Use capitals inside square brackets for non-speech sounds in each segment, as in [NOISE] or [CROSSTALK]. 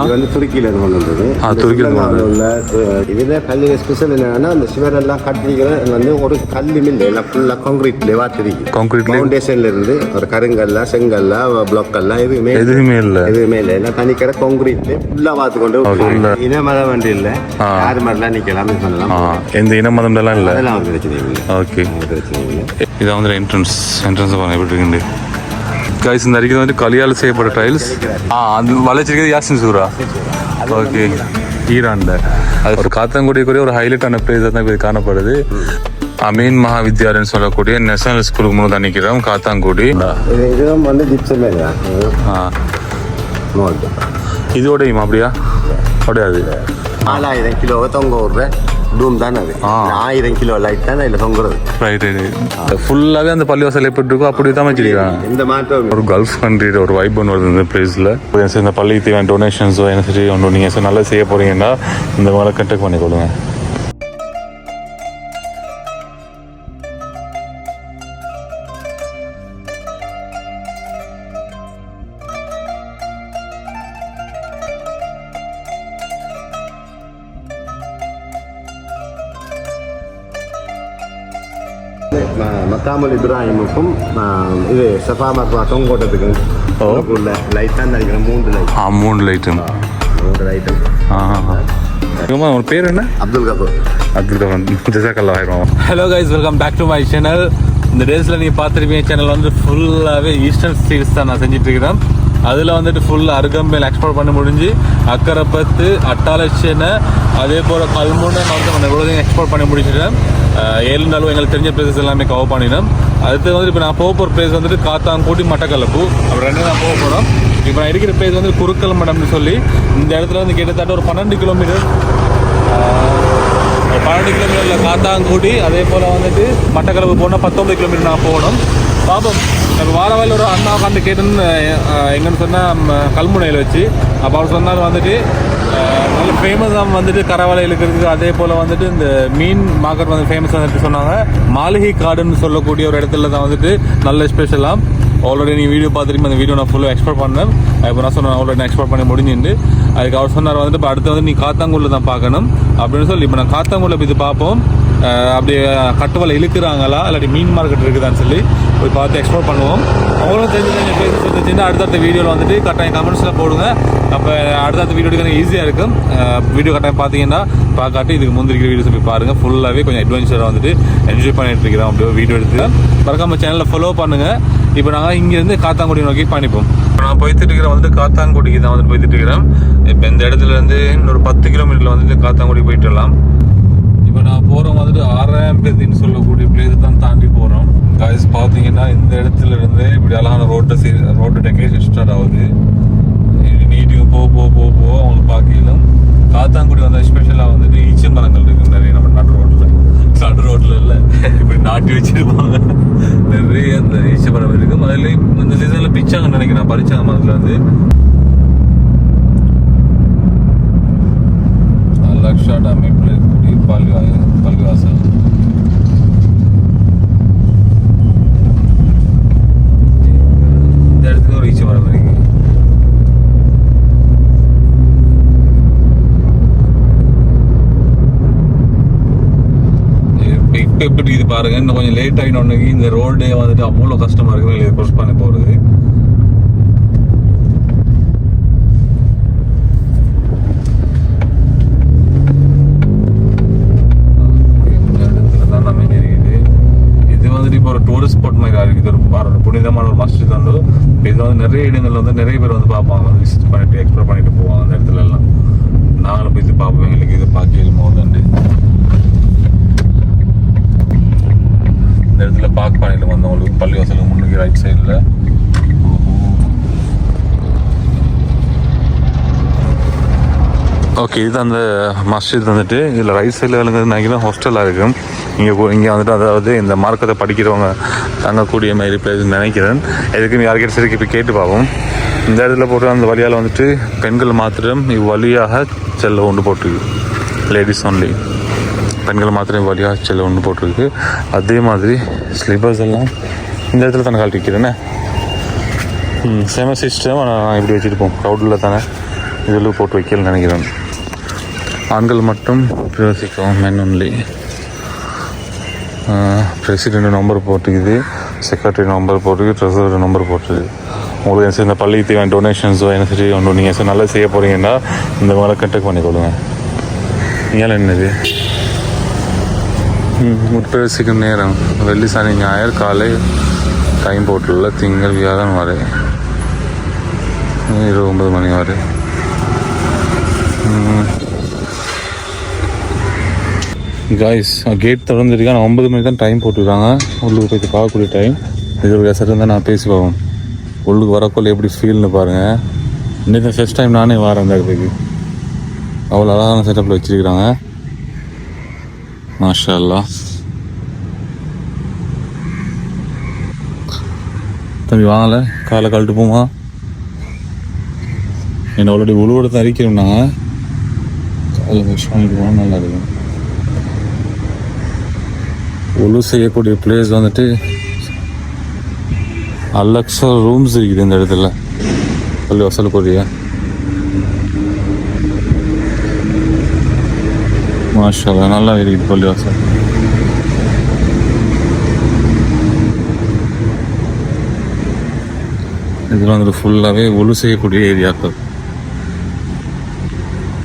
இது வந்து துருக்கியில இருந்து கொண்டு வந்தது ஆ, துருக்கியில உள்ள இதுல கல்லுல ஸ்பெஷல் என்னன்னா அந்த சிவரெல்லாம் கட்டிக்கிற வந்து ஒரு கல்லு மில் எல்லாம் ஃபுல்லா கான்கிரீட்ல வாத்திருக்கு. கான்கிரீட்ல ஃபவுண்டேஷன்ல இருந்து ஒரு கருங்கல்லா செங்கல்லா பிளாக் எல்லாம் எதுவுமே எதுவுமே இல்லை. எதுவுமே இல்லை. எல்லாம் தனிக்கிற கான்கிரீட்ல ஃபுல்லா பார்த்து கொண்டு. இன மதம் வண்டி இல்ல. யார் மாதிரிலாம் நிக்கலாம் பண்ணலாம் ஆ எந்த இன மதம்லாம் இல்லை? அதெல்லாம் ஒரு பிரச்சனை இல்லை. ஓகே பிரச்சனை இல்லை. இதான் வந்து என்ட்ரன்ஸ் என்ட்ரன்ஸ் பாருங்க எப்படி இருக்குண்டு கைஸ் இந்த அடிக்கிறது வந்து களியால் செய்யப்பட்ட டைல்ஸ் ஆ அது வளைச்சிருக்கிறது யாசின் சூரா? ஓகே ஈரான்ல. அது ஒரு காத்தாங்குடிக்குரிய ஒரு ஹைலைட்டான பிளேஸ் தான் இது காணப்படுது. அமீன் மகாவித்யாலயன்னு சொல்லக்கூடிய நேஷனல் ஸ்கூலுக்கு முன்னாடி தான் நிற்கிறோம் காத்தாங்குடி. இது இதுவும் வந்து ஜிப்சம் ஆ. இதோடையும் அப்படியா? அப்படியாது நாலாயிரம் கிலோவை தொங்க விடுற டூம் தானே அது? ஆ. ஆயிரம் கிலோ லைட் தான் இதில் தொங்குறது? ரைட் ரைட் ஃபுல்லாகவே அந்த பள்ளிவாசல் எப்படி இருக்கோ அப்படி தான் வச்சிருக்காங்க. எந்த மாற்றம் ஒரு கல்ஃப் கண்ட்ரியில் ஒரு வைப் ஒன்று வருது இந்த பிளேஸில் இந்த பள்ளிக்கு தேவையான டொனேஷன்ஸோ என்ன சரி ஒன்று நீங்கள் நல்லா செய்ய போகிறீங்கன்னா இந்த மாதிரி கண்டெக்ட் பண்ணி கொடுங்க இப்ராஹிமுக்கும் இது சஃபா மக்வா தொங்கோட்டத்துக்கும் உள்ள லைட் தான் நினைக்கிறேன் மூன்று லைட் ஆ மூணு லைட்டு மூன்று லைட்டும் ஆ உன் பேர் என்ன? அப்துல் கபூர் அப்துல் ஜசாக்கல்லா ஆயிரம் hello guys welcome back to my channel இந்த டேஸில் நீங்கள் பார்த்துருப்பீங்க சேனல் வந்து ஃபுல்லாகவே ஈஸ்டர்ன் ஸ்டீல்ஸ் தான் நான் செஞ்சுட்டு இருக்கிறேன். அதில் வந்துட்டு ஃபுல் அருகம்பேல் எக்ஸ்போர்ட் பண்ண முடிஞ்சு அக்கரைப்பத்து அட்டாலட்சனை அதே போல் கல்முனை வந்து நம்ம இவ்வளோதையும் எக்ஸ்போர்ட் பண்ணி முடிச்சிட்டேன். ஏழு நாளும் எங்களுக்கு தெரிஞ்ச பிளேசஸ் எல்லாமே கவர் பண்ணினோம். அடுத்து வந்து இப்போ நான் போக போகிற பிளேஸ் வந்துட்டு காத்தாங்கூட்டி மட்டக்கலப்பு அப்படி ரெண்டு நான் போக போகிறோம் இப்போ நான் இருக்கிற பிளேஸ் வந்து குறுக்கல் மடம்னு சொல்லி இந்த இடத்துல வந்து கிட்டத்தட்ட ஒரு பன்னெண்டு கிலோமீட்டர். பன்னெண்டு கிலோமீட்டரில் காத்தாங்கூட்டி அதே போல் வந்துட்டு மட்டக்களப்பு போனால் பத்தொம்பது கிலோமீட்டர் நான் போகணும். பாப்போம். நம்ம வாரவாயில் ஒரு அண்ணா உட்காந்து கேட்டுன்னு எங்கன்னு சொன்னால் கல்முனையில் வச்சு. அப்போ அவர் சொன்னார் வந்துட்டு நல்ல ஃபேமஸாக வந்துட்டு கரவலை இழுக்கிறதுக்கு அதே போல் வந்துட்டு இந்த மீன் மார்க்கெட் வந்து ஃபேமஸ் வந்துட்டு சொன்னாங்க. மாளிகை காடுன்னு சொல்லக்கூடிய ஒரு இடத்துல தான் வந்துட்டு நல்ல ஸ்பெஷலாக ஆல்ரெடி நீ வீடியோ பார்த்துட்டு அந்த வீடியோ நான் ஃபுல்லாக எக்ஸ்போர்ட் பண்ணேன். இப்போ நான் சொன்னேன் ஆல்ரெடி நான் எக்ஸ்போர்ட் பண்ணி முடிஞ்சுண்டு. அதுக்கு அவர் சொன்னார் வந்துட்டு இப்போ அடுத்து வந்து நீ காத்தாங்குள்ள தான் பார்க்கணும் அப்படின்னு சொல்லி இப்போ நான் காத்தாங்குள்ள போய் இது பார்ப்போம். அப்படி அப்படியே கட்டுவலை இழுக்கிறாங்களா? இல்லாட்டி மீன் மார்க்கெட் இருக்குதான்னு சொல்லி போய் பார்த்து எக்ஸ்ப்ளோர் பண்ணுவோம். அவங்களும் தெரிஞ்சு தெரிஞ்ச பேர் தெரிஞ்சுன்னா அடுத்தடுத்த வீடியோவில் வந்துட்டு கட்டாயம் கமெண்ட்ஸில் போடுங்க. அப்போ அடுத்தடுத்த வீடியோ எடுக்க ஈஸியாக இருக்கும். வீடியோ கட்டாயம் பார்த்தீங்கன்னா பார்க்காட்டி இதுக்கு முந்திரிக்கிற வீடியோஸ் போய் பாருங்கள் ஃபுல்லாகவே கொஞ்சம் அட்வென்ச்சராக வந்துட்டு என்ஜாய் பண்ணிட்டு இருக்கிறோம். அப்படியே வீடியோ எடுத்து. மறக்காம சேனலில் ஃபாலோ பண்ணுங்கள் இப்போ நாங்கள் இங்கேருந்து காத்தாங்குடி நோக்கி பயணிப்போம். இப்போ நான் போயிட்டு இருக்கிறேன் வந்துட்டு காத்தாங்குடிக்கு தான் வந்துட்டு போயிட்டு இருக்கிறேன். இப்போ இந்த இடத்துல இருந்து இன்னொரு பத்து கிலோமீட்டரில் வந்து காத்தாங்குடி போயிட்டு வரலாம். இப்போ நான் போகிறோம் வந்துட்டு ஆறாம் பேதின்னு சொல்லக்கூடிய பிளேஸ் தான் தாண்டி போகிறோம் காய்ஸ் பார்த்தீங்கன்னா இந்த இடத்துல இருந்து இப்படி அழகான ரோட்டை சீ ரோட்டு டெக்கரேஷன் ஸ்டார்ட் ஆகுது. நீட்டிங்க போக போக போக போக அவங்களுக்கு பார்க்கலாம் காத்தாங்குடி வந்து ஸ்பெஷலாக வந்துட்டு ஈச்ச மரங்கள் இருக்கு. நிறைய நம்ம நடு ரோட்டில் நடு ரோட்டில் இல்லை. இப்படி நாட்டி வச்சிருப்பாங்க. நிறைய அந்த ஈச்ச மரம் இருக்குது அதில் இந்த சீசனில் பிச்சாங்கன்னு நினைக்கிறேன். பறிச்சாங்க மரத்தில் வந்து லக்ஷா அமைப்பில் இருக்கக்கூடிய பல்வா பல்வாசல் இந்த இடத்துக்கு ஒரு ஈச்ச மரம் இருக்கு இப்போ எப்படி இது பாருங்க. இன்னும் கொஞ்சம் லேட் ஆகினோடனே இந்த ரோடே வந்துட்டு அவ்வளோ கஷ்டமா இருக்குது இல்லை க்ரோஸ் பண்ணி போகிறது இது இப்போ டூரிஸ்ட் ஸ்பாட் மாதிரி இருக்குது ஒரு புனிதமான ஒரு மஸ்ஜித் வந்து இது வந்து நிறைய இடங்கள்ல வந்து நிறைய பேர் வந்து பார்ப்பாங்க. வந்து விசிட் பண்ணிட்டு எக்ஸ்ப்ளோர் பண்ணிட்டு போவாங்க அந்த இடத்துல எல்லாம் நாங்களும் போய் இது பார்ப்போம். எங்களுக்கு இது பார்க்க மோதண்டு இந்த இடத்துல பார்க் பண்ணிட்டு வந்தவங்களுக்கு பள்ளிவாசலுக்கு முன்னுக்கு ரைட் சைடில் ஓகே இது அந்த மஸ்ஜித் வந்துட்டு. இதில் ரைட் சைடில் விளங்குறது நினைக்கிறேன் ஹாஸ்டலாக இருக்கும். இங்கே இங்கே வந்துட்டு அதாவது இந்த மார்க்கத்தை படிக்கிறவங்க தங்கக்கூடிய மாதிரி பிளேஸ் நினைக்கிறேன். எதுக்குன்னு யாருக்கிட்ட சரி இப்போ கேட்டு பார்ப்போம். இந்த இடத்துல போட்டு அந்த வழியால் வந்துட்டு பெண்கள் மாத்திரம் இவ்வழியாக செல்ல ஒன்று போட்டிருக்கு லேடிஸ் ஒன்லி பெண்கள் மாத்திரம் வழியாக செல்ல ஒன்று போட்டிருக்கு. அதே மாதிரி ஸ்லிப்பர்ஸ் எல்லாம் இந்த இடத்துல தானே கழட்டி வைக்கிறேனே ம் சிஸ்டம் நான் இப்படி வச்சுருப்போம் க்ரௌடில் தானே இதில் போட்டு வைக்கலன்னு நினைக்கிறேன். ஆண்கள் மட்டும் பிரவேசிக்கவும் மென் ஒன்லி பிரசிடென்ட் நம்பர் போட்டுக்குது செக்ரட்டரி நம்பர் போட்டுக்கு ட்ரெஸர் நம்பர் போட்டுது உங்களுக்கு என்ன சரி இந்த பள்ளிக்கு தேவையான டொனேஷன்ஸோ என்ன சரி ஒன்று நீங்கள் சார் நல்லா செய்ய போகிறீங்கன்னா இந்த மாதிரி கண்டக்ட் பண்ணிக்கொள்ளுங்க. ஏன் என்னது? ம், உட்பிரவேசிக்கும் நேரம். வெள்ளி சனி ஞாயிறு காலை டைம் போட்டுள்ள திங்கள் வியாழன் வரை. இருபது ஒன்பது மணி வரை. காய்ஸ் கேட் திறந்துருக்கா ஆனால் ஒன்பது மணி தான் டைம் போட்டுருக்காங்க. உள்ளுக்கு போய் பார்க்கக்கூடிய டைம் இது ஒரு சரி இருந்தால் நான் பேசி பார்ப்போம். உள்ளுக்கு வரக்குள்ள எப்படி ஃபீல்னு பாருங்கள் இன்னைக்கு ஃபஸ்ட் டைம் நானே வரேன் அந்த இடத்துக்கு. அவ்வளோ அழகான செட்டப்பில் வச்சுருக்கிறாங்க. மாஷா அல்லாஹ் தம்பி வாங்கல. காலை கழட்டு போமா? என்ன ஆல்ரெடி உழுவோட தான் அறிக்கிறோம் காலை வாஷ் பண்ணிட்டு போனால் நல்லா இருக்கும். உழு செய்யக்கூடிய பிளேஸ் வந்துட்டு அலக்ஸா ரூம்ஸ் இருக்குது இந்த இடத்துல. பள்ளி வசலுக்குரிய மாஷா நல்லா இருக்குது பள்ளி வாசல் இதில் வந்துட்டு ஃபுல்லாகவே ஒழு செய்யக்கூடிய ஏரியாக்கள்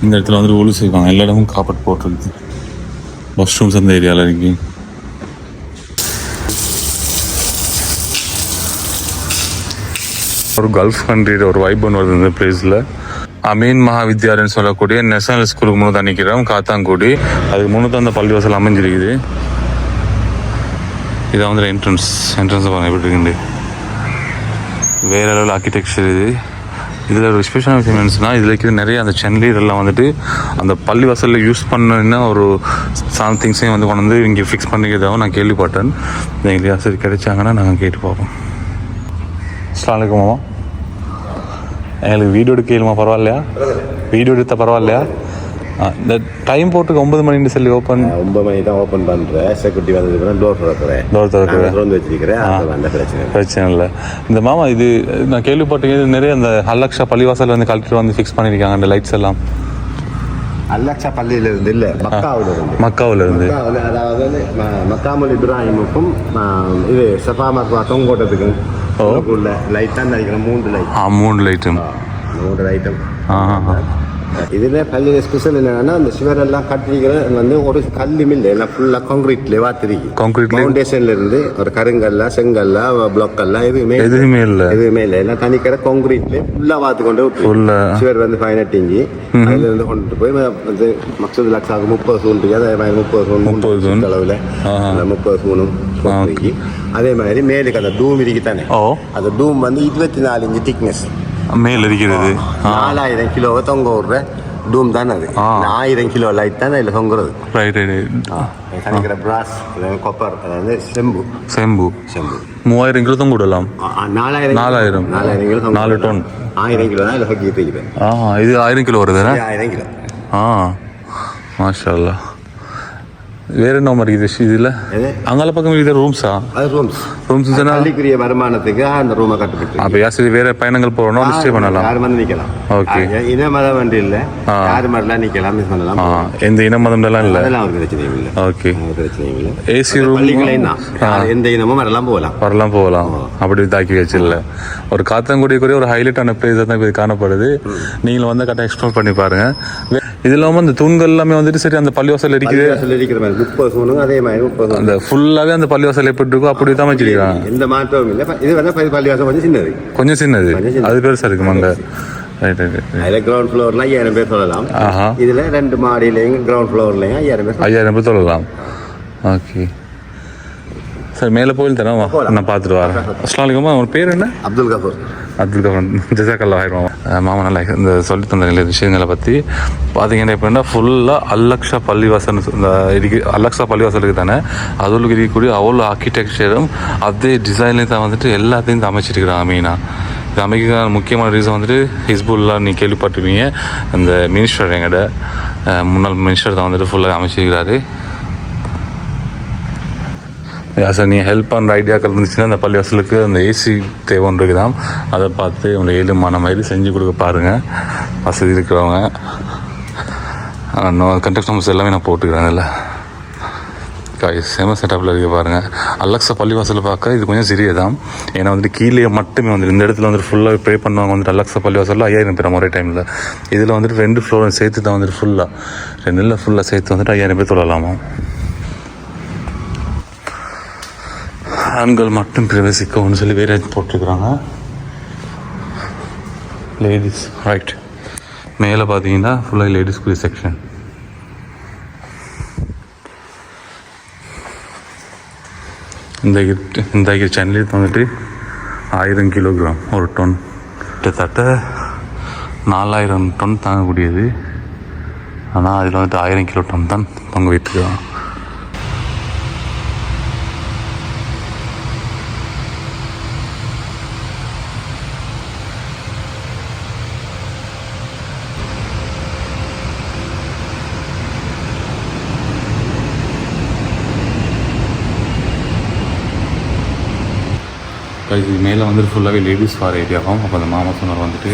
இந்த இடத்துல வந்துட்டு ஒழு செய்வாங்க. எல்லா இடமும் காப்பட் போட்டிருக்குது வாஷ்ரூம்ஸ் அந்த ஏரியாவில் இருக்கு. ஒரு கல்ஃப் கண்ட்ரியில் ஒரு வைப் ஒன்று வருது இந்த பிளேஸில் அமீன் மகாவித்யாலயன்னு சொல்லக்கூடிய நேஷனல் ஸ்கூலுக்கு முன்னே தான் நிற்கிறோம் காத்தாங்குடி அதுக்கு முன்னே அந்த பள்ளிவாசல் அமைஞ்சிருக்குது. இதான் வந்து என்ட்ரன்ஸ் என்ட்ரன்ஸ் பாருங்கள் எப்படி இருக்குது வேறு லெவல் ஆர்கிடெக்சர் இது. இதில் ஒரு ஸ்பெஷல் விஷயம் என்னச்சுன்னா இதில் இருக்கிற நிறைய அந்த சென்னையிலெல்லாம் வந்துட்டு அந்த பள்ளி வாசலில் யூஸ் பண்ண ஒரு சாம் திங்ஸையும் வந்து கொண்டு வந்து இங்கே ஃபிக்ஸ் பண்ணிக்கிறதாகவும் நான் கேள்விப்பட்டேன். எங்களுக்கு சரி கிடைச்சாங்கன்னா நாங்கள் கேட்டு பார்ப்போம். அஸ்லாம் மாமா. எங்களுக்கு வீடியோ எடுக்க இயலுமா? பரவாயில்லையா? வீடியோ எடுத்தால் பரவாயில்லையா? இந்த டைம் போட்டுக்கு ஒன்பது மணின்னு சொல்லி ஓப்பன் ஒன்பது மணி தான் ஓப்பன் பண்ணுறேன் செக்யூரிட்டி வந்ததுக்கு டோர் திறக்கிறேன். டோர் திறக்குது நான் திறந்து வச்சிருக்கிறேன். அந்த பிரச்சனை. பிரச்சனை இல்லை. இந்த மாமா இது நான் கேள்விப்பட்டேன் இது நிறைய அந்த அலக்ஷா பள்ளிவாசல் வந்து கலெக்டர் வந்து ஃபிக்ஸ் பண்ணியிருக்காங்க அந்த லைட்ஸ் எல்லாம். அல்லாக்ஷா பள்ளியில இருந்து இல்ல மக்காவுல இருந்து மக்காவில் இருந்து அதாவது மக்காமுல் இப்ராஹிமுக்கும் இது சஃபா மக்வா தொங்கோட்டத்துக்கும் உள்ள லைட் தான் நினைக்கிறேன் மூன்று லைட் ஆ மூணு லைட்டும் மூன்று லைட்டும் ஆஹா. இதுல பள்ளியில ஸ்பெஷல் என்னன்னா அந்த சுவரெல்லாம் கட்டிக்கிற வந்து ஒரு கல்லும் இல்லை எல்லாம் ஃபுல்லா கான்கிரீட்ல வாத்திருக்கு Concreteல- ஃபவுண்டேஷன்ல இருந்து ஒரு கருங்கல்ல செங்கல்ல பிளாக்கல்ல எதுவுமே எதுவுமே இல்லை. எதுவுமே இல்லை. எல்லாம் தனிக்கிற கான்கிரீட்ல ஃபுல்லா வாத்து கொண்டு உள்ள சுவர் வந்து பதினெட்டு இஞ்சி அதுல இருந்து கொண்டு போய் வந்து மக்சூத் லக்ஸாவுக்கு முப்பது சூன் இருக்கு அதே மாதிரி முப்பது சூன் முப்பது தூண். அளவில் முப்பது இருக்கு அதே மாதிரி மேலுக்கு அந்த டூம் இருக்கு தானே அந்த டூம் வந்து இருபத்தி நாலு இன்ச்சு திக்னஸ் மேல் இருக்கிறது நாலாயிரம் கிலோவை தொங்க விடுற டூம் தானே அது ஆயிரம் கிலோ லைட் தான் அதில் தொங்குறது. ரைட் ரைட் கணிக்கிற பிராஸ் கொப்பர் அதாவது செம்பு. செம்பு. செம்பு. மூவாயிரம் கிலோ தான் கூடலாம் ஆ, ஆ, நாலாயிரம் நாலாயிரம். நாலாயிரம் கிலோ தொங்க நாலு. டன். ஆயிரம் கிலோ தான் இருக்கிறேன் ஆ இது ஆயிரம் கிலோ வருதுண்ணே ஆயிரம் கிலோ. ஆ. மாஷா. வேற என்ன மாதிரி இது இதில்? அங்கால பக்கம் இது ரூம்ஸா அது ரூம்ஸ் ரூம்ஸ் பள்ளிக்குரிய வருமானத்துக்கு அந்த ரூமை கட்டுப்பிட்டு. அப்போ யாசரி வேற பயணங்கள் போகிறோம் ஸ்டே பண்ணலாம். யார் வந்து Okay. ஆ, இன மத வண்டி இல்ல. யார் மாதிரிலாம் நிக்கலாம் மிஸ் பண்ணலாம். எந்த இன மதம்லாம் இல்லை? அதெல்லாம் ஒரு பிரச்சனையும் இல்லை. ஓகே ஒரு பிரச்சனையும் இல்லை. ஏசி ரூம் பள்ளிக்குள்ளேயும் தான். எந்த இனமும் வரலாம் போகலாம். வரலாம் போகலாம். அப்படி தாக்கி வச்சிடல ஒரு காத்தாங்குடிக்குரிய ஒரு ஹைலைட்டான பிளேஸ் தான் இப்போ காணப்படுது. நீங்களும் வந்து கரெக்டாக எக்ஸ்ப்ளோர் பண்ணி பாருங்க. வே- இது இல்லாமல் இந்த தூண்கள் எல்லாமே வந்துட்டு சரி அந்த பள்ளிவாசல் இருக்குது முப்பது சூனும் அதே மாதிரி முப்பது. அந்த ஃபுல்லாகவே அந்த பள்ளிவாசல் எப்படி இருக்கோ அப்படி தான் வச்சிருக்காங்க எந்த மாற்றமும் இல்லை. இது வந்து பள்ளி- பள்ளிவாசல் கொஞ்சம் சின்னது. கொஞ்சம் சின்னது. அது பெருசாக இருக்குமா அங்கே ரைட் ரைட் ரைட் அதில் கிரவுண்ட் ஃப்ளோர்லாம் ஐயாயிரம் பேர் சொல்லலாம். இதுல ரெண்டு மாடியிலையும் கிரவுண்ட் ஃப்ளோர்லையும் ஐயாயிரம் பேர். ஐயாயிரம் பேர் சொல்லலாம். ஓகே சரி மேலே போயில் தரேன் நான் பார்த்துட்டு வரேன். அஸ்லாம் வலைக்கம் பேர் என்ன? அப்துல் கபூர் அப்துல் கலாம் ஜசாக்கல்லா ஆயிரம் மாமா நல்லா இந்த சொல்லி தந்த நிலை விஷயங்களை பற்றி பார்த்தீங்கன்னா எப்படின்னா ஃபுல்லாக அல்லக்ஷா பள்ளிவாசல் இந்த இருக்கு அல்லக்ஷா பள்ளிவாசலுக்கு தானே? அதில் இருக்கக்கூடிய அவ்வளோ ஆர்கிடெக்சரும் அதே டிசைன்லேயும் தான் வந்துட்டு எல்லாத்தையும் தான் அமைச்சிருக்கிறாங்க மெயினாக இது அமைக்க முக்கியமான ரீசன் வந்துட்டு ஹிஸ்புல்லா நீ கேள்விப்பட்டிருப்பீங்க. அந்த மினிஸ்டர் எங்கட முன்னாள் மினிஸ்டர் தான் வந்துட்டு ஃபுல்லாக அமைச்சிருக்கிறாரு. சார் நீங்கள் ஹெல்ப் பண்ணுற ஐடியாக்கள் இருந்துச்சுன்னா அந்த பள்ளிவாசலுக்கு அந்த ஏசி தேவைன்னு இருக்குதாம் அதை பார்த்து உங்களை ஏழுமான மாதிரி செஞ்சு கொடுக்க பாருங்கள் வசதி இருக்கிறவங்க. கண்டக்ட் நம்பர்ஸ் எல்லாமே நான் போட்டுக்கிறேன் இல்லை செம செட்டப்பில் இருக்க பாருங்கள் அலெக்ஸா பள்ளிவாசல் பார்க்க இது கொஞ்சம் சிறியதான் ஏன்னா வந்துட்டு கீழே மட்டுமே வந்து இந்த இடத்துல வந்துட்டு ஃபுல்லாக ப்ரே பண்ணுவாங்க வந்துட்டு அலெக்ஸா பள்ளிவாசலில் ஐயாயிரம் பேர் ஒரே டைமில் இதில் வந்துட்டு ரெண்டு ஃப்ளோரும் சேர்த்து தான் வந்துட்டு ஃபுல்லாக ரெண்டு ஃபுல்லாக சேர்த்து வந்துட்டு ஐயாயிரம் பேர் தொழலாமா? ஆண்கள் மட்டும் பிரவேசிக்கணும்னு சொல்லி வேற போட்டிருக்கிறாங்க. லேடிஸ் ரைட் மேலே பார்த்தீங்கன்னா ஃபுல்லாக லேடிஸ்க்குரிய செக்ஷன் இந்த கிட் இந்த சென்னையில் வந்துட்டு ஆயிரம் கிலோகிராம் ஒரு டன் கிட்டத்தட்ட நாலாயிரம் டன் தாங்கக்கூடியது. ஆனால் அதில் வந்துட்டு ஆயிரம் கிலோ டன் தான் பங்கு வைத்துக்கலாம் இது மேலே வந்துட்டு ஃபுல்லாகவே லேடிஸ் ஃபார் ஏரியாவும் அப்போ அந்த மாமா சொன்னார் வந்துட்டு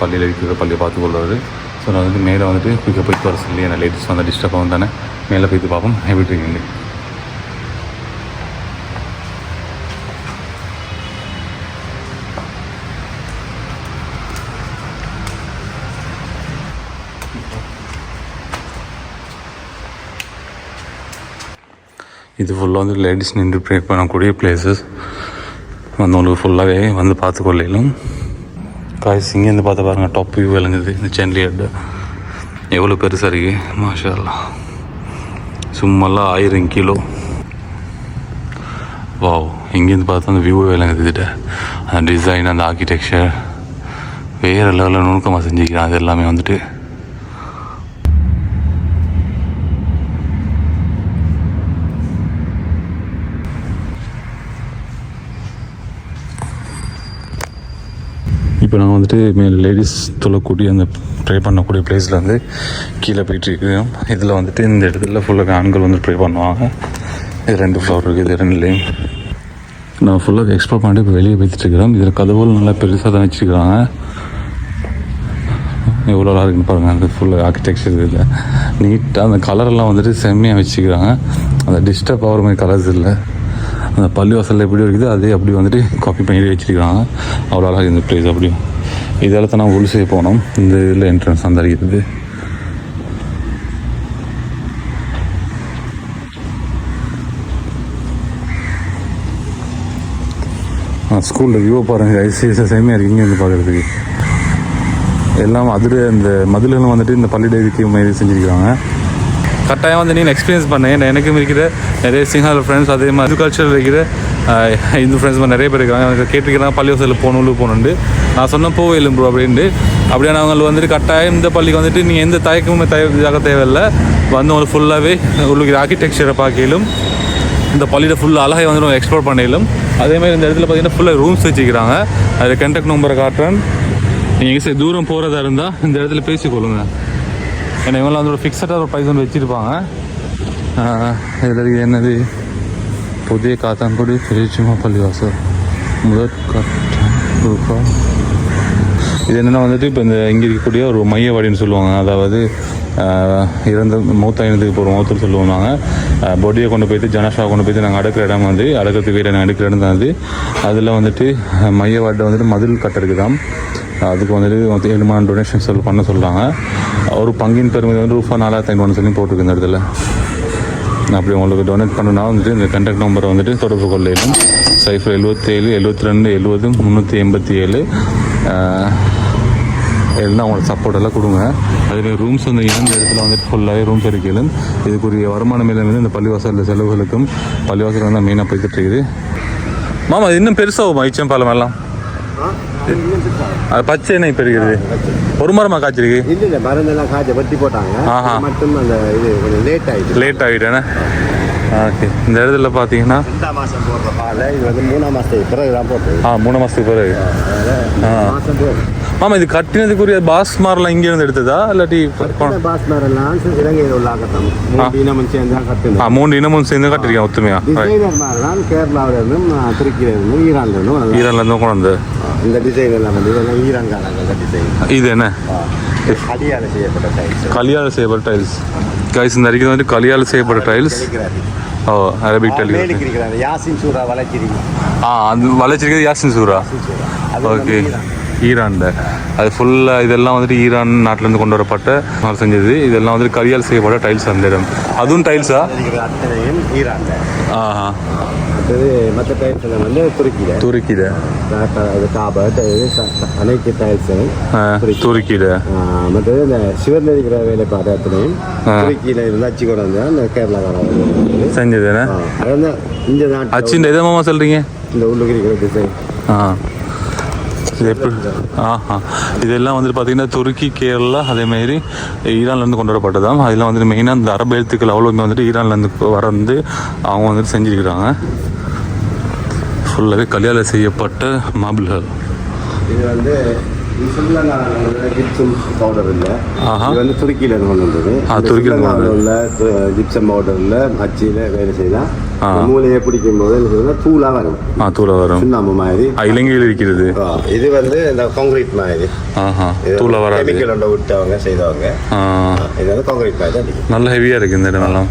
பள்ளியில் இருக்கிற பள்ளியை பார்த்து கொள்வார். ஸோ நான் வந்துட்டு மேலே வந்துட்டு குயிக்காக போயிட்டு வர சொல்லி என்ன லேடிஸ் வந்து டிஸ்டர்ப் ஆகும் தானே? மேலே போயிட்டு பார்ப்போம். எப்படி இருக்கீங்க? இது ஃபுல்லாக வந்து லேடிஸ் நின்று ப்ரே பண்ணக்கூடிய பிளேசஸ் வந்து உங்களுக்கு ஃபுல்லாகவே வந்து பார்த்து கொள்ளையிலும். காய்ஸ் இங்கேருந்து பார்த்து பாருங்கள் டாப் வியூ விளங்குது. இந்த சென்லி ஹெட்டு எவ்வளோ பெருசாக இருக்கு? மாஷா அல்லாஹ். சும்மாலாம் ஆயிரம் கிலோ. வாவ். இங்கேருந்து பார்த்தா அந்த வியூ விளங்குது அந்த டிசைன் அந்த ஆர்கிடெக்சர் வேறு லெவலில் நுணுக்கமாக செஞ்சுக்கிறான். அது எல்லாமே வந்துட்டு. இப்போ நான் வந்துட்டு மேலே லேடிஸ் தொழக்கூடிய அந்த ப்ரே பண்ணக்கூடிய பிளேஸில் வந்து கீழே போயிட்டுருக்கோம் இதில் வந்துட்டு இந்த இடத்துல ஃபுல்லாக ஆண்கள் வந்து ப்ரே பண்ணுவாங்க. இது ரெண்டு ஃப்ளோர் இருக்குது இது ரெண்டுலேயும் நான் ஃபுல்லாக எக்ஸ்ப்ளோர் பண்ணிட்டு இப்போ வெளியே பேசிட்டுருக்கிறோம் இதில் கதவுகள் நல்லா பெருசாக தான் வச்சுருக்கிறாங்க எவ்வளோ நல்லா இருக்குன்னு பாருங்கள் அந்த ஃபுல்லாக ஆர்கிடெக்சர் இதில் நீட்டாக அந்த கலரெல்லாம் வந்துட்டு செம்மையாக வச்சுக்கிறாங்க. அந்த டிஸ்டர்ப் ஆகிற மாதிரி கலர்ஸ் இல்லை. அந்த பள்ளி வாசலில் எப்படி இருக்குது அதே அப்படி வந்துட்டு காப்பி பண்ணி வச்சிருக்காங்க அவ்வளோ அழகாக இந்த பிளேஸ் அப்படியும் இதெல்லாம் தான் நான் உள்சே போனோம். இந்த இதில் என்ட்ரன்ஸ் அந்த இருக்குது ஸ்கூலில் வியூ பாருங்கள் ஐசிஎஸ்எஸ் செம்மையாக இருக்குது இங்கே வந்து பார்க்குறதுக்கு. எல்லாம் அதில் இந்த மதுலெல்லாம் வந்துட்டு இந்த பள்ளி டைரிக்கு மாதிரி செஞ்சுருக்காங்க கட்டாயம் வந்து நீங்கள் எக்ஸ்பீரியன்ஸ் பண்ணேன் ஏன்னா எனக்கும் இருக்கிற நிறைய சிங்கால ஃப்ரெண்ட்ஸ் அதே மாதிரி கல்ச்சரில் இருக்கிற இந்து ஃப்ரெண்ட்ஸ் மாதிரி நிறைய பேர் இருக்காங்க. அவங்க கேட்டிருக்கிறாங்க பள்ளி வசதியில் போகணும் போகணுண்டு நான் சொன்ன போவே எலும்பு ப்ரோ அப்படின்ட்டு. அப்படியான அவங்க வந்துட்டு கட்டாயம் இந்த பள்ளிக்கு வந்துட்டு நீங்கள் எந்த தயக்கமுமே இதாக தேவையில்லை. வந்து உங்களுக்கு ஃபுல்லாகவே உங்களுக்கு ஆர்கிடெக்சரை பார்க்கலும் இந்த பள்ளியில் ஃபுல்லாக அழகை வந்து நம்ம எக்ஸ்ப்ளோர் பண்ணிடலும் அதே மாதிரி இந்த இடத்துல பார்த்தீங்கன்னா ஃபுல்லாக ரூம்ஸ் வச்சுக்கிறாங்க அதில் கண்டக்ட் நம்பரை காட்டுறேன். நீங்கள் சரி தூரம் போகிறதா இருந்தால் இந்த இடத்துல பேசிக்கொள்ளுங்க. ஏன்னா இவங்களாம் வந்து ஒரு ஃபிக்ஸடாக ஒரு ப்ரைஸ் வந்து வச்சுருப்பாங்க. இதில் என்னது? புதிய காத்தான்குடி திருச்சிமா பள்ளிவாசல். முதற் கட்ட இது என்னென்னா வந்துட்டு இப்போ இந்த இங்கே இருக்கக்கூடிய ஒரு மையவாடின்னு சொல்லுவாங்க. அதாவது இறந்த மூத்த இனத்துக்கு போகிற மூத்தல் சொல்லுவாங்க. பொடியை கொண்டு போயிட்டு ஜனஷா கொண்டு போயிட்டு நாங்கள் அடுக்கிற இடம் வந்து அடக்கிறதுக்கு வீடு நாங்கள் அடுக்கிற இடம் தான் அது. அதில் வந்துட்டு ஆஹ், வந்துட்டு மதில் கட்டுறதுக்கு அதுக்கு வந்துட்டு மொத்தம் ஏழு மாதம் டொனேஷன் செல் பண்ண சொல்கிறாங்க ஒரு பங்கின் பெருமை வந்து ரூபா நாலாயிரத்தி ஐநூறு சொல்லி போட்டிருக்கு இந்த இடத்துல. அப்படி உங்களுக்கு டொனேட் பண்ணணும்னா வந்துட்டு இந்த கண்டக்ட் நம்பரை வந்துட்டு தொடர்பு கொள்ளையிலும் சைஃபர் எழுபத்தேழு எழுபத்தி ரெண்டு எழுபது முந்நூற்றி எண்பத்தி ஏழு எல்லாம் அவங்களோட சப்போர்ட் எல்லாம் கொடுங்க. அதில் ரூம்ஸ் வந்து இந்த இடத்துல வந்துட்டு ஃபுல்லாகவே ரூம்ஸ் இருக்கலும் இதுக்குரிய வருமானம் மேலே வந்து இந்த பள்ளிவாசல் செலவுகளுக்கும் பள்ளிவாசல் வந்து மெயினாக போய்கிட்டு இருக்குது. மாமா இது இன்னும் பெருசாகும் ஐச்சம்பாலம் எல்லாம்? அது பச்சை என்ன இப்போ இருக்குது ஒரு மரமா காய்ச்சிருக்கு? இல்லை இல்லை மருந்தெல்லாம் காய்ச்ச வெட்டி போட்டாங்க. ஆஹா. மட்டும் அந்த இது கொஞ்சம் லேட் ஆயிடுச்சு. லேட் ஆகிட்டேனே? ஓகே இந்த இடத்துல பார்த்தீங்கன்னா ரெண்டாம் மாதம் போடுற பால் இது வந்து மூணாம் மாதத்துக்கு பிறகு தான் போட்டது. ஆ மூணு மாதத்துக்கு பிறகு. ஆ. மாதம் மாமா இது கட்டினதுக்குரிய பாஸ் மாரெல்லாம் இங்க இருந்து எடுத்ததா இல்லாட்டி பாஸ்மர் எல்லாம் இலங்கையில் உள்ள ஆகட்டம் மூணு இனமும் சேர்ந்து தான் ஆ, மூணு இனமும் சேர்ந்து கட்டிருக்கேன் ஒத்துமையா? டிசைனர் மாதிரிலாம் கேரளாவில இருந்தும் துருக்கியில இருந்தும் ஈரான்ல இருந்தும் வந்தது. ஈரான்ல இருந்து கொண்டு இந்த டிசைன் எல்லாம் வந்து இதெல்லாம் ஈரான்காரங்க டிசைன். இது என்ன? அடியால செய்யப்பட்ட டைல்ஸ் கலியால் செய்யப்பட்ட டைல்ஸ் கைஸ் இந்த அடிக்கிறது வந்து கலியால் செய்யப்பட்ட டைல்ஸ் ஓ அரபிக் இருக்கிறாரு யாசின் சூரா வளர்ச்சிரி ஆ அது வளைச்சிருக்கிறது யாசின் சூரா? ஓகே. ஈரான்ல அது ஃபுல்லாக இதெல்லாம் வந்துட்டு ஈரான் நாட்டிலேருந்து கொண்டு வரப்பட்ட மரம் செஞ்சது. இதெல்லாம் வந்துட்டு கரியால் செய்யப்பட்ட டைல்ஸ் அந்த இடம். அதுவும் டைல்ஸா ஈரான்ல ஆஹா. மற்றது மற்ற டைல்ஸ் எல்லாம் வந்து துருக்கியில. துருக்கியில். இது காபா அனைத்து டைல்ஸும் துருக்கியில். மற்றது இந்த சிவனில் இருக்கிற வேலைப்பாடு அத்தனையும் துருக்கியில இருந்து அச்சு கொண்டு வந்து அந்த கேரளாக்காரங்க செஞ்சது என்ன அது வந்து இந்த நாட்டு அச்சின் எதை மாமா சொல்கிறீங்க இந்த உள்ளுக்கு இருக்கிற டிசைன் ஆ. எப்படி? ஆஹா. இதெல்லாம் வந்துட்டு பார்த்தீங்கன்னா துருக்கி கேரளா அதேமாரி ஈரான்லேருந்து கொண்டு வரப்பட்டதாம் அதில் வந்துட்டு மெயினாக இந்த அரபு எழுத்துக்கள் அவ்வளோமே வந்துட்டு ஈரான்லேருந்து வரந்து அவங்க வந்துட்டு செஞ்சுருக்கிறாங்க. ஃபுல்லாகவே கல்யாணம் செய்யப்பட்ட மாபிள்கள் இது வந்து வந்து துருக்கியில கொண்டு வந்தது. துருக்கியில உள்ள ஜிப்சம் பவுடர்ல அச்சியில வேலை. இந்த மூலையை பிடிக்கும் போது தூளா வரும். தூள வரும். சுண்ணாம்பு மாதிரி. இலங்கையில் இருக்கிறது. இது வந்து இந்த காங்கிரீட் மாதிரி. தூள வராது. கெமிக்கல் ஒன்று விட்டவங்க செய்தவங்க. இது வந்து காங்கிரீட் மாதிரி தான் நல்ல ஹெவியாக இருக்குது இந்த இடமெல்லாம்.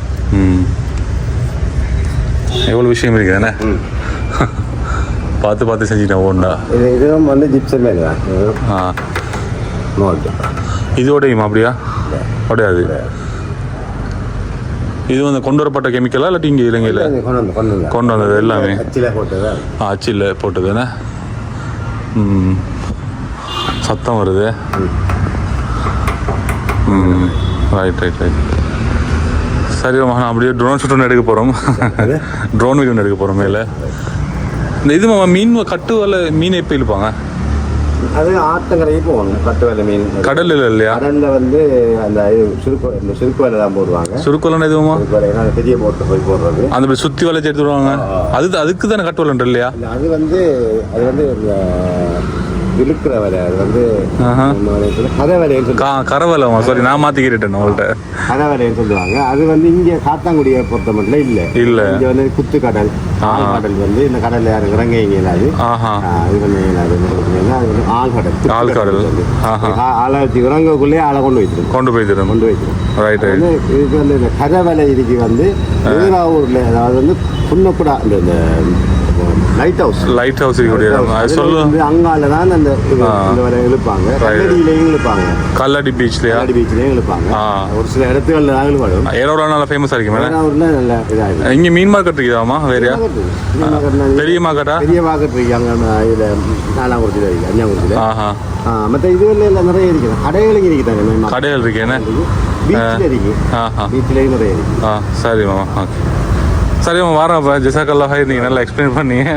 எவ்வளோ விஷயம் இருக்குது ம். [LAUGHS] பார்த்து பார்த்து செஞ்சுட்டேன் ஓண்டா இது இதுவும் வந்து ஜிப்சம் தான். ஆ. மோல்டு இது உடையுமா அப்படியா? உடையாது. இது வந்து கொண்டு வரப்பட்ட கெமிக்கலா இல்லாட்டி இங்கே இலங்கையில்? கொண்டு வந்து கொண்டு வந்து. கொண்டு வந்தது எல்லாமே? ஆ, அச்சில் போட்டது என்ன ம். சத்தம் வருது. ம். ரைட் ரைட் ரைட் சரி நான் அப்படியே ட்ரோன் ஷூட் ஒன்று எடுக்க போகிறோம் ட்ரோன் வீடியோ ஒன்று எடுக்க போகிறோம் மேலே. இந்த இது மீன் கட்டு வலை மீன் எப்போ இழுப்பாங்க? அது ஆத்தங்கரைக்கு போவாங்க பட்டு வேலை மீன். கடலில் இல்லையா? கடல்ல வந்து அந்த சுருக்கு இந்த சுருக்கு வேலை தான் போடுவாங்க. எதுவுமா சுருக்கு வேலைனா அந்த பெரிய போட்டு போய் போடுறது. அந்த சுற்றி வளைச்சி எடுத்து விடுவாங்க அது அதுக்கு தானே கட்டு வலன் இல்லையா? இல்ல, அது வந்து அது வந்து இழுக்கிற வேலை அது வந்து கதை வேலைன்னு சொல்லி கரவலமா? சாரி நான் மாற்றிக்கிட்டேன் உங்கள்கிட்ட கதை வேலைன்னு சொல்லுவாங்க. அது வந்து இங்க காத்தாங்குடியை பொறுத்த மட்டும் இல்ல. இல்ல. இங்க வந்து குத்து கடல் ஆழ் கடல் வந்து இந்த கடல்ல யாரும் இறங்க இயலாது. இது பண்ண இயலாது. அது வந்து ஆழ்கடல் ஆழ்கடல். வந்து. ஆஹா. ஆ- ஆளை வச்சு இறங்கக்குள்ளேயே ஆளை கொண்டு வைத்திருக்கும் கொண்டு போய் தரும் கொண்டு வைத்திரும் ரைட் வந்து இதுக்கு வந்து இந்த கதை வேலை இதுக்கு வந்து ஊரில் அதாவது வந்து புன்னக்குடா இந்த லைட் ஹவுஸ் லைட் ஹவுஸ் சொல்லு அங்கால தான் அந்த. இந்த வேலை இழுப்பாங்க. கல்லடியிலையும் இழுப்பாங்க. கல்லடி பீச்லையா கல்லடி பீச்லையும் இழுப்பாங்க. ஒரு சில இடத்துகள்ல தான் இழுப்படும் ஏரோட நல்லா ஃபேமஸாக இருக்கு மேடம். நல்ல இதாகுது இங்கே மீன் மார்க்கெட் இருக்குதாமா வேறையா? பெரிய மார்க்கெட்டா பெரிய மார்க்கெட் இருக்கு. அங்க இதுல நாலாங்குறிச்சியில் இருக்கு அஞ்சாங்குறிச்சியில். மற்ற இதுகளில் நிறைய இருக்குது. கடைகளும் இருக்குதாங்க கடைகள் இருக்கு என்ன? பீச்சிலையும் நிறைய ஆ சரி மாமா ஓகே சரி மாமா வரேன் அப்போ ஜெசாக்கல்லா ஹாய் நீங்கள் நல்லா எக்ஸ்பிளைன் பண்ணீங்க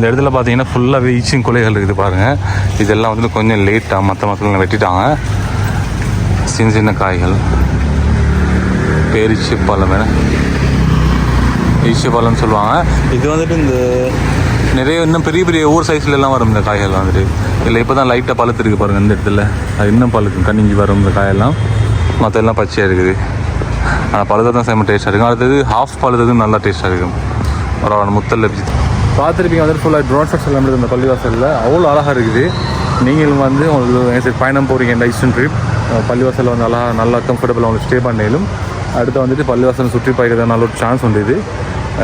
இந்த இடத்துல பார்த்தீங்கன்னா ஃபுல்லாகவே ஈச்சிங் கொலைகள் இருக்குது பாருங்கள் இதெல்லாம் வந்து கொஞ்சம் லேட்டாக மற்ற மக்கள் வெட்டிட்டாங்க. சின்ன சின்ன காய்கள். பேரிச்சு பழம் வேணும் பழம்னு சொல்லுவாங்க. இது வந்துட்டு இந்த நிறைய இன்னும் பெரிய பெரிய ஊர் சைஸ்ல எல்லாம் வரும் இந்த காய்கள் வந்துட்டு. இல்லை இப்போ தான் லைட்டாக பழுத்து இருக்கு இந்த இடத்துல. அது இன்னும் பழுக்கும். கண்ணிஞ்சி வரும் இந்த காயெல்லாம். மற்ற எல்லாம் பச்சையாக இருக்குது. ஆனால் பழுத்தா தான் செம்ம டேஸ்ட்டாக இருக்கும். அடுத்தது ஹாஃப் பழுத்தது நல்லா டேஸ்ட்டாக இருக்கும். பரவாயில்ல முத்தல் லெப்ஜி பார்த்துருப்பீங்க வந்துட்டு ஃபுல்லாக ட்ரோன் ஷாட்ஸ் எல்லாம் இந்த பள்ளிவாசலில். அவ்வளோ அழகாக இருக்குது. நீங்களும் வந்து உங்களுக்கு என் சரி பயணம் போகிறீங்க இந்த ஈஸ்டர்ன் ட்ரிப் பள்ளிவாசலில் வந்து நல்லா நல்லா கம்ஃபர்டபுளாக உங்களுக்கு ஸ்டே பண்ணாலும் அடுத்து வந்துட்டு பள்ளிவாசல் சுற்றி பார்க்கறது நல்ல ஒரு சான்ஸ் உண்டு இது.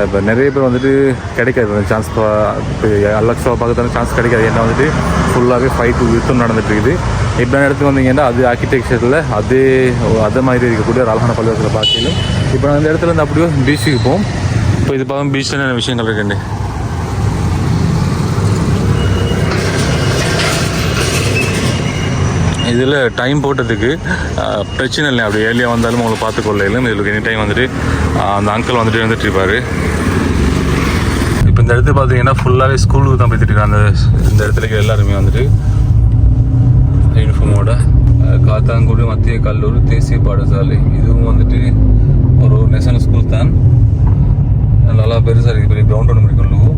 இப்போ நிறைய பேர் வந்துட்டு கிடைக்காது. அந்த சான்ஸ் இப்போ அலக்ஸாவை பார்க்கறதுக்கு சான்ஸ் கிடைக்காது. ஏன்னா வந்துட்டு ஃபுல்லாகவே ஃபைட் யுத்தம் நடந்துட்டு இருக்குது. இப்போ இடத்துக்கு வந்தீங்கன்னா அது ஆர்கிடெக்சரில் அதே அதே மாதிரி இருக்கக்கூடிய ஒரு அழகான பள்ளிவாசலை பார்க்கலும் இப்போ நான் இந்த இடத்துல இருந்து அப்படியே பீச்சுக்கு போவோம். இப்போ இது பார்க்க பீச்சில் என்ன விஷயங்கள் இருக்குண்டு இதில் டைம் போட்டதுக்கு பிரச்சனை இல்லை. அப்படி ஏர்லியாக வந்தாலும் உங்களை பார்த்துக்கொள்ளையிலும் இதில் எனி டைம் வந்துட்டு அந்த அங்கிள் வந்துட்டு இருந்துட்டு இருப்பார். இப்போ இந்த இடத்துல பார்த்தீங்கன்னா ஃபுல்லாகவே ஸ்கூலுக்கு தான் போய்த்துட்டு இருக்காங்க. அந்த இந்த இடத்துல இருக்க எல்லாருமே வந்துட்டு யூனிஃபார்மோட காத்தாங்குடி மத்திய கல்லூரி தேசிய பாடசாலை. இதுவும் வந்துட்டு ஒரு நேஷனல் ஸ்கூல் தான். நல்லா பெருசாக இருக்குது பெரிய கிரவுண்ட் ஒன்று முடிக்கணும்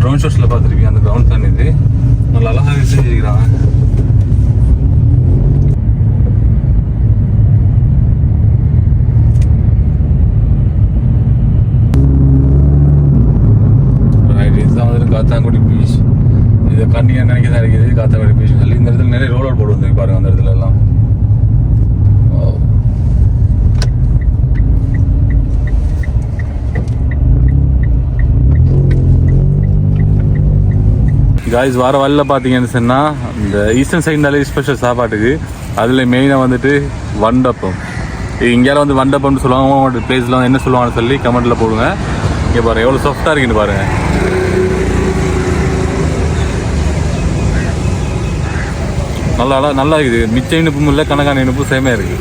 ட்ரோன் ஷோட்ஸில் பார்த்துருக்கேன் அந்த கிரவுண்ட் தான் இது. நல்லா அழகாக செஞ்சுருக்கிறாங்க ரைட் இதுதான் வந்துட்டு காத்தாங்குடி பீச் இதை கண்ணியாக நினைக்க தான் இருக்குது காத்தாங்குடி பேசி சொல்லி இந்த இடத்துல நிறைய ரோலர் போர்டு வந்து பாருங்க அந்த இடத்துல எல்லாம். காய்ஸ் வார வழியில் பார்த்தீங்கன்னு சொன்னால் இந்த ஈஸ்டர்ன் சைட்னாலே ஸ்பெஷல் சாப்பாட்டுக்கு அதில் மெயினாக வந்துட்டு வண்டப்பம். இங்கேயால வந்து வண்டப்பம்னு சொல்லுவாங்க அவங்களோட பிளேஸ்லாம் என்ன சொல்லுவாங்கன்னு சொல்லி கமெண்ட்டில் போடுங்க. இங்கே பாருங்க எவ்வளோ சாஃப்டாக இருக்குன்னு பாருங்க. நல்லா நல்லா இருக்குது. மிச்ச இனிப்பும் இல்லை கணக்கான இனிப்பும் சேமையாக இருக்குது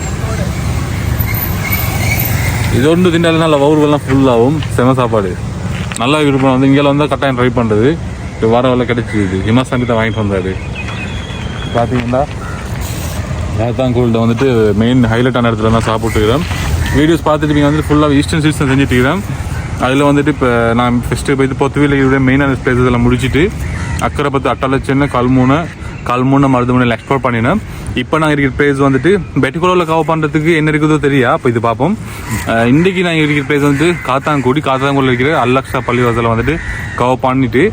இது ஒன்று திண்டாலும் நல்லா வவுறுகள்லாம் ஃபுல்லாகும் செம சாப்பாடு. நல்லா விருப்பம் வந்து இங்கே வந்தால் கட்டாயம் ட்ரை பண்ணுறது இது வார வேலை கிடச்சிது ஹிமாசாமி தான் வாங்கிட்டு வந்தார். பார்த்தீங்கன்னா ராத்தாங்கூலில் வந்துட்டு மெயின் ஹைலைட்டான இடத்துல தான் சாப்பிட்டுக்கிறேன் வீடியோஸ் பார்த்துட்டு நீங்கள் வந்துட்டு ஃபுல்லாக ஈஸ்டர்ன் சீஸ் செஞ்சுட்டுக்கிறேன் அதில் வந்துட்டு இப்போ நான் ஃபஸ்ட்டு போய் பொத்துவியில் இதோட மெயினான பிளேசஸ் எல்லாம் முடிச்சுட்டு அக்கறை பத்து அட்டாலச்சின்ன கல்மூனை கல்மூனை மருத்துவமனையில் எக்ஸ்ப்ளோர் பண்ணினேன் இப்போ நான் இருக்கிற பிளேஸ் வந்துட்டு பெட்டிகுலரில் கவர் பண்ணுறதுக்கு என்ன இருக்குதோ தெரியா? அப்போ இது பார்ப்போம் இன்றைக்கி நான் இருக்கிற பிளேஸ் வந்துட்டு காத்தாங்குடி காத்தாங்குடியில் இருக்கிற அல்லக்ஷா பள்ளிவாசலை வந்துட்டு கவர் பண்ணிட்டு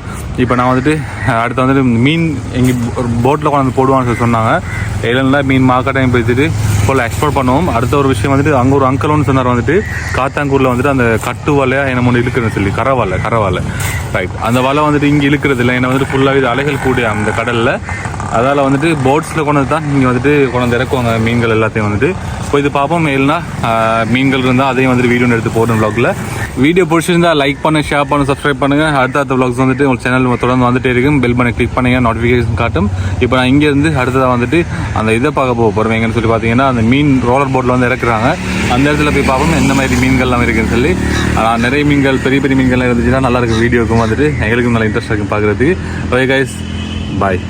இப்போ நான் வந்துட்டு அடுத்து வந்துட்டு மீன் எங்கள் ஒரு போட்டில் கொண்டாந்து போடுவான்னு சொல்லி சொன்னாங்க. இல்லைன்னா மீன் மார்க்கெட்டையும் போய்த்துட்டு ஃபுல்லாக எக்ஸ்ப்ளோர் பண்ணுவோம். அடுத்த ஒரு விஷயம் வந்துட்டு அங்கே ஒரு அங்கிள் ஒன்று சொன்னார் வந்துட்டு காத்தாங்கூரில் வந்துட்டு அந்த கட்டு வலையாக என்ன ஒன்று இழுக்கிறேன்னு சொல்லி கரவலை கரவலை ரைட் அந்த வலை வந்துட்டு இங்கே இழுக்கிறது இல்லை. என்னை வந்துட்டு ஃபுல்லாகவே இது அலைகள் கூடிய அந்த கடலில். அதால் வந்துட்டு போட்ஸில் கொண்டு தான் நீங்கள் வந்துட்டு கொண்டு வந்து இறக்குவாங்க மீன்கள் எல்லாத்தையும் வந்துட்டு. இப்போ இது பார்ப்போம் மேல்னா மீன்கள் இருந்தால் அதையும் வந்துட்டு வீடியோ எடுத்து போடணும் vlogல. வீடியோ பிடிச்சிருந்தா லைக் பண்ணு ஷேர் பண்ணு சப்ஸ்கிரைப் பண்ணுங்க. அடுத்த அடுத்த vlogs வந்துட்டு உங்கள் சேனல் தொடர்ந்து வந்துட்டே இருக்கும். பெல் பண்ணி கிளிக் பண்ணுங்கள் நோட்டிஃபிகேஷன் காட்டும். இப்போ நான் இங்கேருந்து அடுத்ததாக வந்துட்டு அந்த இதை பார்க்க போக போகிறோம் எங்கன்னு சொல்லி பார்த்தீங்கன்னா அந்த மீன் ரோலர் போட்டில் வந்து இறக்குறாங்க. அந்த இடத்துல போய் பார்ப்போம் எந்த மாதிரி மீன்கள்லாம் இருக்குன்னு சொல்லி. நிறைய மீன்கள் பெரிய பெரிய மீன்கள்லாம் இருந்துச்சுன்னா நல்லாயிருக்கும் வீடியோக்கும் வந்துட்டு எங்களுக்கும் நல்லா இன்ட்ரெஸ்ட் இருக்கும் பார்க்குறதுக்கு. Okay guys bye